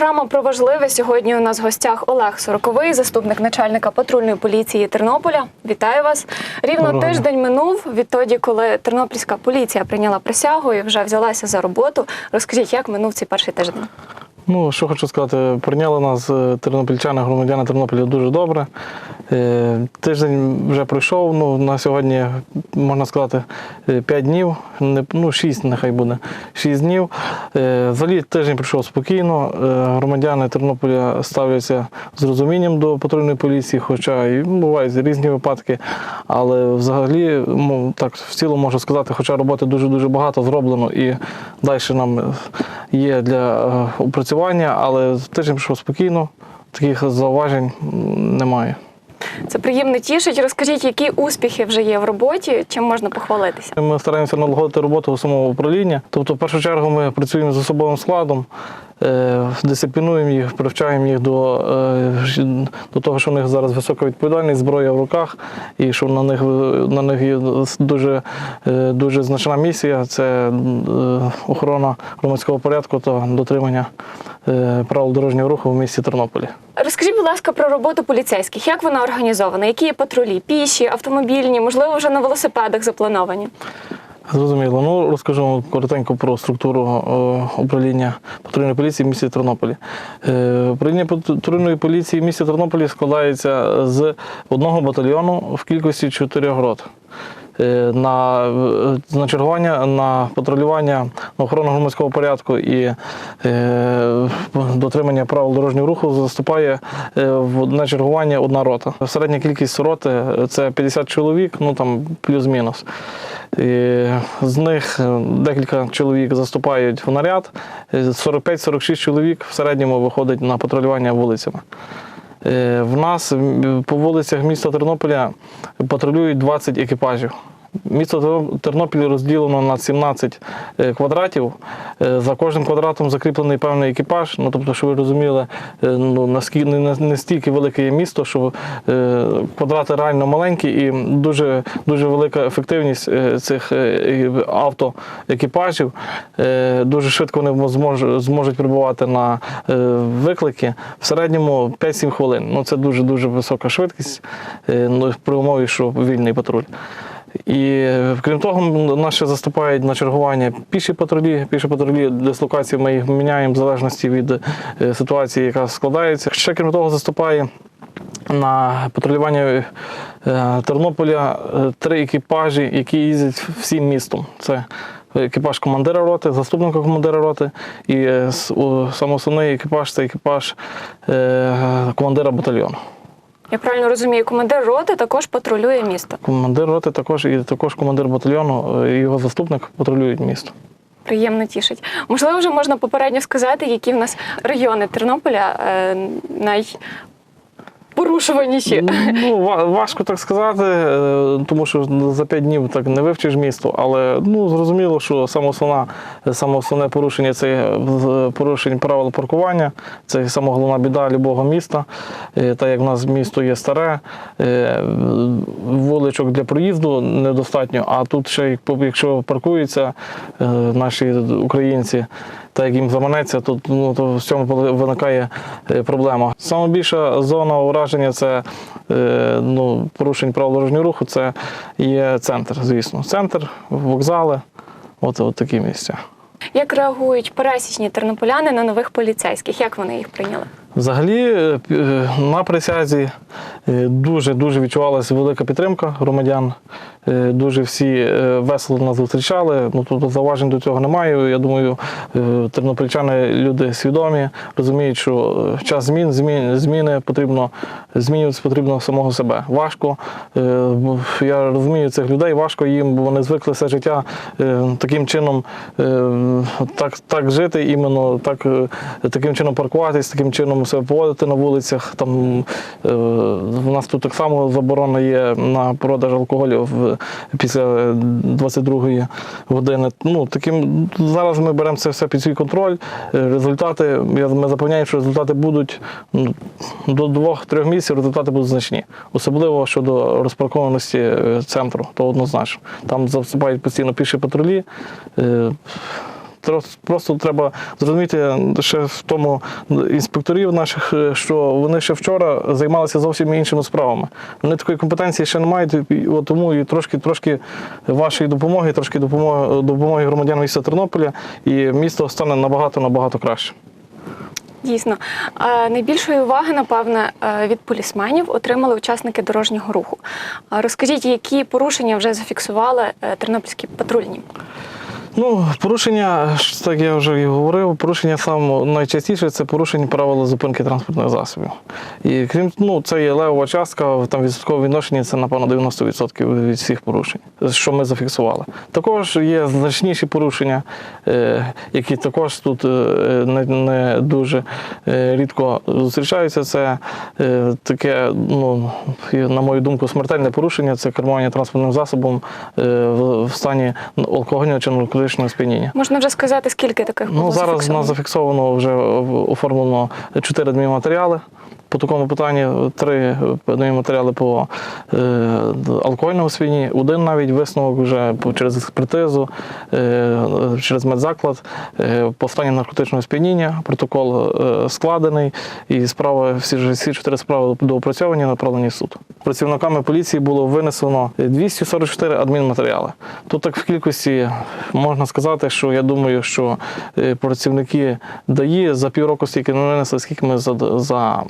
програма про важливе. Сьогодні у нас в гостях Олег Сороковий, заступник начальника патрульної поліції Тернополя. Вітаю вас. Рівно Доброго тиждень минув відтоді, коли тернопільська поліція прийняла присягу і вже взялася за роботу. Розкажіть, як минув цей перший тиждень? Ну, що хочу сказати, прийняли нас е, тернопільчани, громадяни Тернополя дуже добре. Е, Тиждень вже пройшов. Ну, на сьогодні, можна сказати, 5 днів, ну 6 нехай буде. 6 днів. Е, Взагалі тиждень пройшов спокійно. Е, Громадяни Тернополя ставляться з розумінням до патрульної поліції, хоча і бувають різні випадки. Але взагалі, мо- так в цілому можу сказати, хоча роботи дуже-дуже багато зроблено і далі нам є для е, опрацювання, але тиждень пройшов спокійно, таких зауважень немає. Це приємно тішить. Розкажіть, які успіхи вже є в роботі, чим можна похвалитися? Ми стараємося налагодити роботу самого управління. Тобто, в першу чергу, ми працюємо з особовим складом, дисциплінуємо їх, привчаємо їх до, е, до того, що у них зараз висока відповідальність, зброя в руках, і що на них, на них є дуже, е, дуже значна місія це е, охорона громадського порядку та дотримання е, правил дорожнього руху в місті Тернополі. Розкажіть, будь ласка, про роботу поліцейських. Як вона організована? Які є патрулі? Піші, автомобільні, можливо, вже на велосипедах заплановані? Зрозуміло. Ну розкажу коротенько про структуру е, управління патрульної поліції в місті Тернополі. Е, Управління патрульної поліції в місті Тернополі складається з одного батальйону в кількості чотирьох рот. Е, На, на чергування, на патрулювання, на охорону громадського порядку і дотримання правил дорожнього руху заступає е, одне чергування одна рота. Середня кількість роти е, це 50 чоловік, ну там плюс-мінус. З них е, декілька чоловік заступають в наряд, е, 45-46 чоловік в середньому виходить на патрулювання вулицями. В нас по вулицях міста Тернополя патрулюють 20 екіпажів. Місто Тернопіль розділено на 17 е, квадратів. Е, За кожним квадратом закріплений певний екіпаж. Ну, тобто, що ви розуміли, е, ну, наскільки не, стільки велике є місто, що квадрати реально маленькі і дуже, дуже велика ефективність цих автоекіпажів. Дуже швидко вони змож- зможуть прибувати на виклики. В середньому 5-7 хвилин. Ну, це дуже дуже висока швидкість ну, при умові, що вільний патруль. І крім того, ще заступають на чергування піші патрулі. Піші патрулі дислокації ми їх міняємо в залежності від е, ситуації, яка складається. Ще крім того, заступає на патрулювання е, Тернополя е, три екіпажі, які їздять всім містом. Це екіпаж командира роти, заступника командира роти і с- о, саме основний екіпаж це екіпаж командира батальйону. Я правильно розумію, командир роти також патрулює місто. Командир роти також і також командир батальйону е, і його заступник патрулюють місто. Приємно тішить. Можливо, вже можна попередньо сказати, які в нас райони Тернополя е, найпорушуваніші. Ну, важко так сказати, е, тому що за п'ять днів так не вивчиш місто, але ну, зрозуміло, що саме, основна, порушення це е, порушення правил паркування, це саме головна біда любого міста. Е, Так як в нас місто є старе, вуличок для проїзду недостатньо, а тут ще, якщо паркуються наші українці, та як їм заманеться, то, ну, то в цьому виникає е, проблема. Саме більша зона ураження це е, ну, порушень правил дорожнього руху, це є центр, звісно. Центр, вокзали, от, от такі місця. Як реагують пересічні тернополяни на нових поліцейських? Як вони їх прийняли? Взагалі е, на присязі дуже дуже відчувалася велика підтримка громадян. Е, Дуже всі е, весело нас зустрічали. Ну тобто зауважень до цього немає. Я думаю, е, тернопільчани люди свідомі, розуміють, що час змін, змін зміни потрібно змінюватися потрібно самого себе. Важко. Я розумію цих людей, важко їм, бо вони звикли все життя таким чином так, так жити, іменно так, таким чином паркуватись, таким чином себе поводити на вулицях. Там в нас тут так само заборона є на продаж алкоголю після 22-ї години. Ну таким зараз ми беремо це все під свій контроль. Е, Результати ми запевняємо, що результати будуть ну, до двох-трьох місяців. Результати будуть значні, особливо щодо розпаркованості е, центру, то однозначно. Там засипають постійно піші патрулі. Просто треба зрозуміти ще в тому інспекторів наших, е, що вони ще вчора займалися зовсім іншими справами. Вони такої компетенції ще не мають, тому і трошки, трошки вашої допомоги, трошки допомоги, допомоги громадянам міста Тернополя, і місто стане набагато набагато краще. Дійсно, найбільшої уваги, напевне, е, від полісменів отримали учасники дорожнього руху. Розкажіть, які порушення вже зафіксували е, тернопільські патрульні? Ну, порушення, так я вже і говорив, порушення саме найчастіше це порушення правил зупинки транспортних засобів. І крім ну, це є левова частка, там відсоткове відношення це, напевно, 90% від всіх порушень, що ми зафіксували. Також є значніші порушення, е, які також тут е, не, дуже е, рідко зустрічаються. Це таке, ну, на мою думку, смертельне порушення це кермування транспортним засобом в стані алкогольного чи наркотичного сп'яніння. Можна вже сказати, скільки таких було Ну, зараз у зафіксовано? нас зафіксовано вже оформлено чотири адмінматеріали. По такому питанні три адмінматеріали по е, алкогольному свині, один навіть висновок вже через експертизу, е, через медзаклад, е, по стані наркотичного сп'яніння. Протокол е, складений, і справи, всі, ж- всі чотири справи доопрацьовані, направлені в суд. Працівниками поліції було винесено 244 адмінматеріали. Тут так в кількості можна сказати, що я думаю, що е, працівники ДАІ за півроку стільки не винесли, скільки ми за, за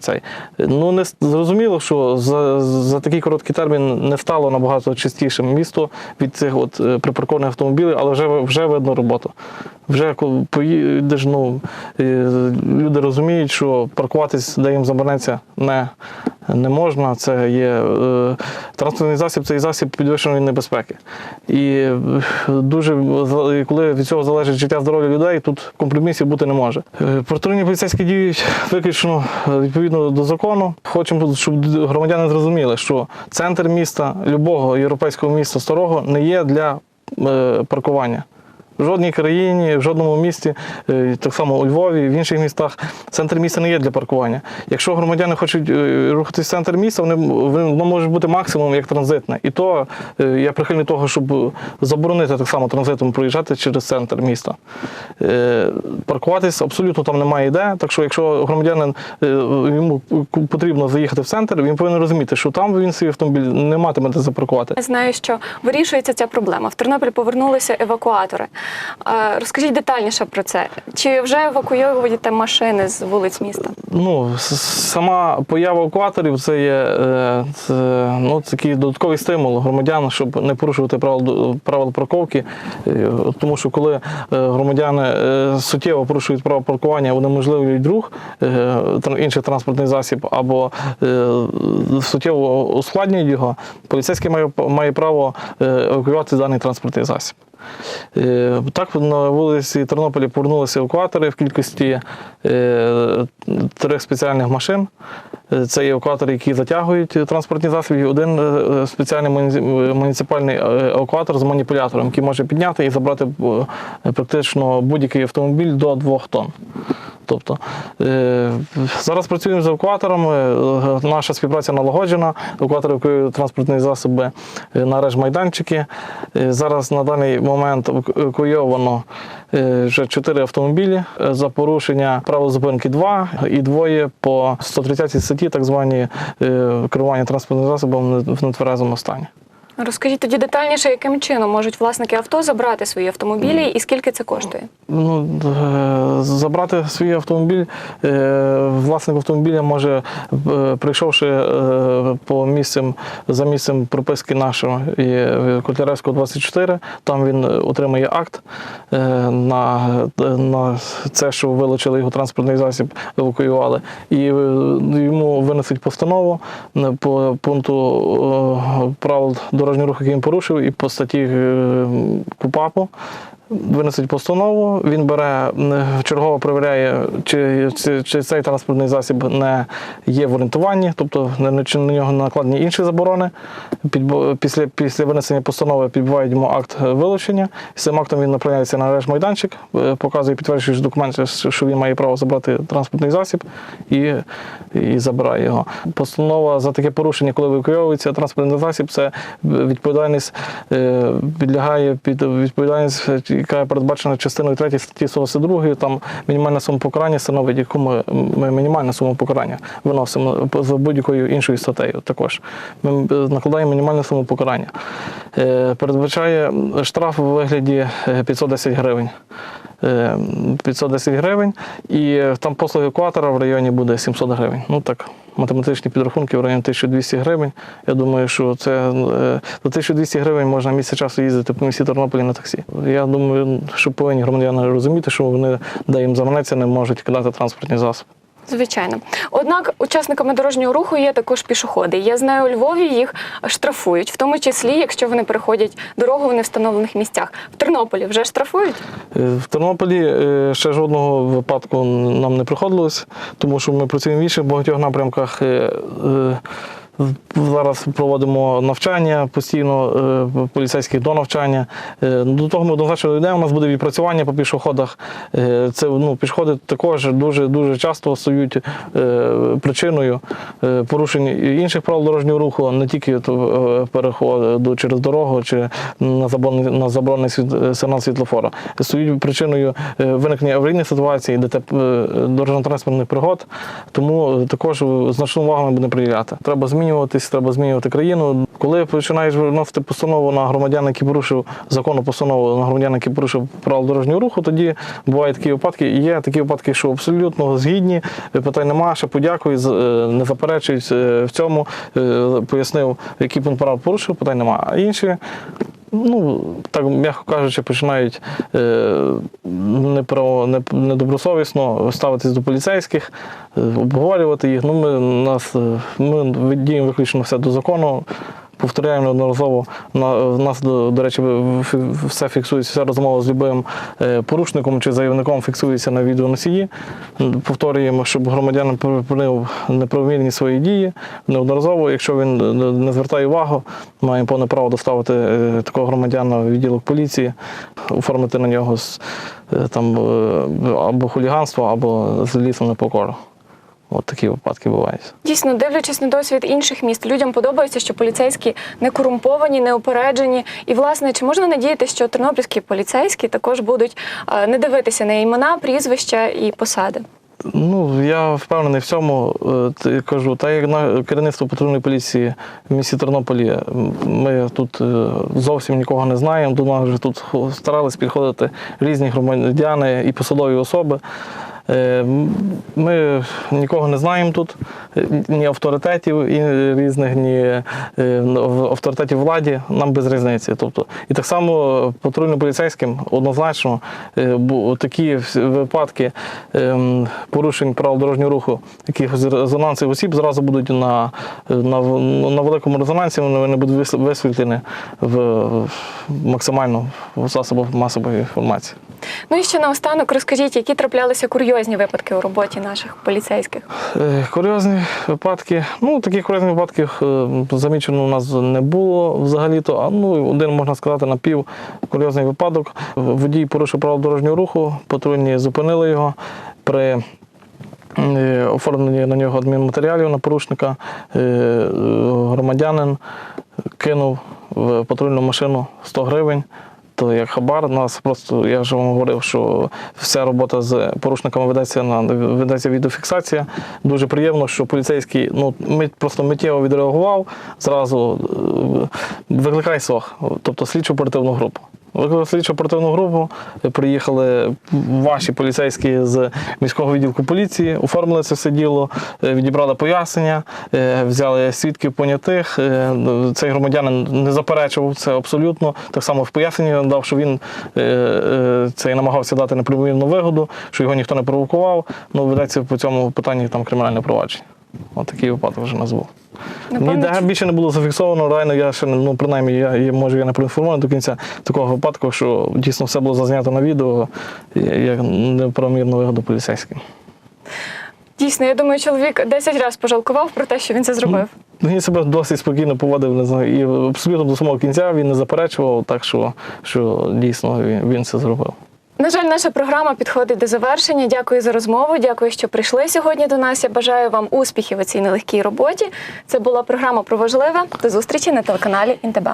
цей. Ну не зрозуміло, що за, за такий короткий термін не стало набагато чистішим місто від цих от е, припаркованих автомобілів, але вже вже видно роботу. Вже коли поїдеш, ну е, люди розуміють, що паркуватись, де їм заборонеться, не, не можна. Це є е, транспортний засіб, це і засіб підвищеної небезпеки. І е, дуже коли від цього залежить життя здоров'я людей, тут компромісів бути не може. Е, Патрульні поліцейські діють виключно відповідно до закону. Хочемо, щоб громадяни зрозуміли, що центр міста, любого європейського міста старого не є для е, паркування. В жодній країні, в жодному місті, е, так само у Львові, в інших містах, центр міста не є для паркування. Якщо громадяни хочуть е, рухатись в центр міста, вони, воно може бути максимум як транзитне. І то е, я прихильний того, щоб заборонити так само транзитом проїжджати через центр міста. Паркуватись абсолютно там немає де. Так що, якщо громадянин йому потрібно заїхати в центр, він повинен розуміти, що там він свій автомобіль не матиме де запаркувати. Я знаю, що вирішується ця проблема. В Тернопіль повернулися евакуатори. Розкажіть детальніше про це. Чи вже евакуюєте машини з вулиць міста? Ну, сама поява евакуаторів це є е, це, ну, такий додатковий стимул громадян, щоб не порушувати правил, правил парковки. Е, Тому що коли е, громадяни суттєво порушують право паркування, вони можливують рух, інший транспортний засіб, або суттєво ускладнюють його, поліцейський має, має право евакуювати даний транспортний засіб. Е, Так, на вулиці Тернополі повернулися евакуатори в кількості е, трьох спеціальних машин. Е, Це евакуатори, які затягують транспортні засоби, один спеціальний муніципальний евакуатор з маніпулятором, який може підняти і забрати практично будь-який автомобіль до 2 тонн. Тобто е, зараз працюємо з евакуаторами. е, Наша співпраця налагоджена. Евакуатори евакуюють транспортні засоби е, на режмайданчики. Зараз на даний момент евакуйовано вже 4 автомобілі за порушення правил зупинки 2 і двоє по 130 статті, так звані керування транспортним засобом в нетверезому стані. Розкажіть тоді детальніше, яким чином можуть власники авто забрати свої автомобілі і скільки це коштує? Ну, е, забрати свій автомобіль, е, власник автомобіля може, е, прийшовши по місцям, за місцем прописки нашого Котляревського 24, там він отримає акт на, на це, що вилучили його транспортний засіб, евакуювали. І йому винесуть постанову по пункту правил дорожнього руху, який він порушив, і по статті е, КУПАПу винесуть постанову, він бере чергово перевіряє, чи, чи, чи цей транспортний засіб не є в орієнтуванні, тобто не- на нього накладені інші заборони. Підбо- Після, після винесення постанови підбивають йому акт е, вилучення. З цим актом він направляється на майданчик, показує підтверджуючи документи, що він має право забрати транспортний засіб і, і забирає його. Постанова за таке порушення, коли евакуйовується транспортний засіб, це відповідальність е, підлягає під відповідальність яка передбачена частиною 3 статті 122, там мінімальна сума покарання становить, яку ми, ми мінімальну суму покарання виносимо за будь-якою іншою статтею. Також ми е, накладаємо мінімальну суму покарання. Е, Передбачає штраф у вигляді е, 510 гривень. Е, 510 гривень, і там послуги екватора в районі буде 700 гривень. Ну так, математичні підрахунки в районі 1200 гривень. Я думаю, що це е, за 1200 гривень можна місяць часу їздити по місті Тернополі на таксі. Я думаю, що повинні громадяни розуміти, що вони, де їм заманеться, не можуть кидати транспортні засоби. Звичайно. Однак учасниками дорожнього руху є також пішоходи. Я знаю, у Львові їх штрафують, в тому числі, якщо вони переходять дорогу в невстановлених місцях. В Тернополі вже штрафують? Е, В Тернополі е, ще жодного випадку нам не приходилось, тому що ми працюємо в інших багатьох напрямках. Зараз проводимо навчання постійно, е, поліцейських до навчання. Е, До того ми однозначно йдемо. У нас буде відпрацювання по пішоходах. Е, Це ну, пішоходи також дуже дуже часто стають причиною порушень інших правил дорожнього руху, не тільки переходу через дорогу чи на заборонений, на заборонений сигнал світлофора. Стають причиною виникнення аварійних ситуацій, ДТП, дорожньо-транспортних пригод. Тому також значну увагу ми будемо приділяти. Треба змінюватись, треба змінювати країну. Коли починаєш виносити постанову на громадян, які порушив законну постанову на громадян, які порушив правила дорожнього руху, тоді бувають такі випадки. І є такі випадки, що абсолютно згідні, питань нема, ще подякую, е, не заперечують е, в цьому, е, пояснив, який пункт прав порушив, питань нема. А інші. Ну, так, м'яко кажучи, починають е, неправо- не, недобросовісно ставитись до поліцейських, е, обговорювати їх. Ну, ми, нас, е, ми діємо виключно все до закону. Повторяємо неодноразово. На, в нас, до, речі, все фіксується, вся розмова з любим е, порушником чи заявником фіксується на відеоносії. Повторюємо, щоб громадянин припинив неправомірні свої дії неодноразово. Якщо він е, не звертає увагу, має повне право доставити е, такого громадяна в відділок поліції, оформити на нього там, або хуліганство, або злісну непокору. От такі випадки бувають. Дійсно, дивлячись на досвід інших міст, людям подобається, що поліцейські не корумповані, не упереджені. І, власне, чи можна надіятися, що тернопільські поліцейські також будуть е, не дивитися на імена, прізвища і посади? Ну, я впевнений в цьому. Е, Кажу, та як на керівництво патрульної поліції в місті Тернополі, ми тут е, зовсім нікого не знаємо. До нас вже тут старались підходити різні громадяни і посадові особи. Е, Ми нікого не знаємо тут, е, ні авторитетів і різних, ні е, авторитетів владі, нам без різниці. Тобто, і так само патрульно-поліцейським однозначно е, такі випадки порушень правил дорожнього руху, якихось резонансів осіб зразу будуть на, на, на великому резонансі, вони будуть висвітлені в максимально в засобах масової інформації. Ну і ще наостанок розкажіть, які траплялися курйозні випадки у роботі наших поліцейських. Е, Курйозні випадки. Ну, таких курйозних випадків е, замічено у нас не було взагалі-то. А ну, один можна сказати напів курйозний випадок. Водій порушив правила дорожнього руху, патрульні зупинили його при. е, Оформленні на нього адмінматеріалів на порушника громадянин кинув в патрульну машину 100 гривень. То як хабар, нас просто я вже вам говорив, що вся робота з порушниками ведеться на ведеться відеофіксація. Дуже приємно, що поліцейський ну ми просто миттєво відреагував, зразу е, викликай СОХ, тобто слідчу оперативну групу. Викликали слідчу оперативну групу, приїхали ваші поліцейські з міського відділку поліції, оформили це все діло, е, відібрали пояснення, е, взяли свідків понятих. Е, Цей громадянин не заперечував це абсолютно. Так само в поясненні надав, що він цей намагався дати неправомірну вигоду, що його ніхто не провокував. Ну, ведеться по цьому питанні там кримінальне провадження. От випадок вже нас був. Напевно, Ніде більше не було зафіксовано. Реально, я ще ну принаймні, я, я може я не проінформований до кінця такого випадку, що дійсно все було зазнято на відео як неправомірну вигоду поліцейським. Дійсно, я думаю, чоловік 10 разів пожалкував про те, що він це зробив. Він себе досить спокійно поводив, не знаю, і абсолютно до самого кінця він не заперечував, так що, що дійсно він, він це зробив. На жаль, наша програма підходить до завершення. Дякую за розмову. Дякую, що прийшли сьогодні до нас. Я бажаю вам успіхів у цій нелегкій роботі. Це була програма про важливе. До зустрічі на телеканалі ІНТБ.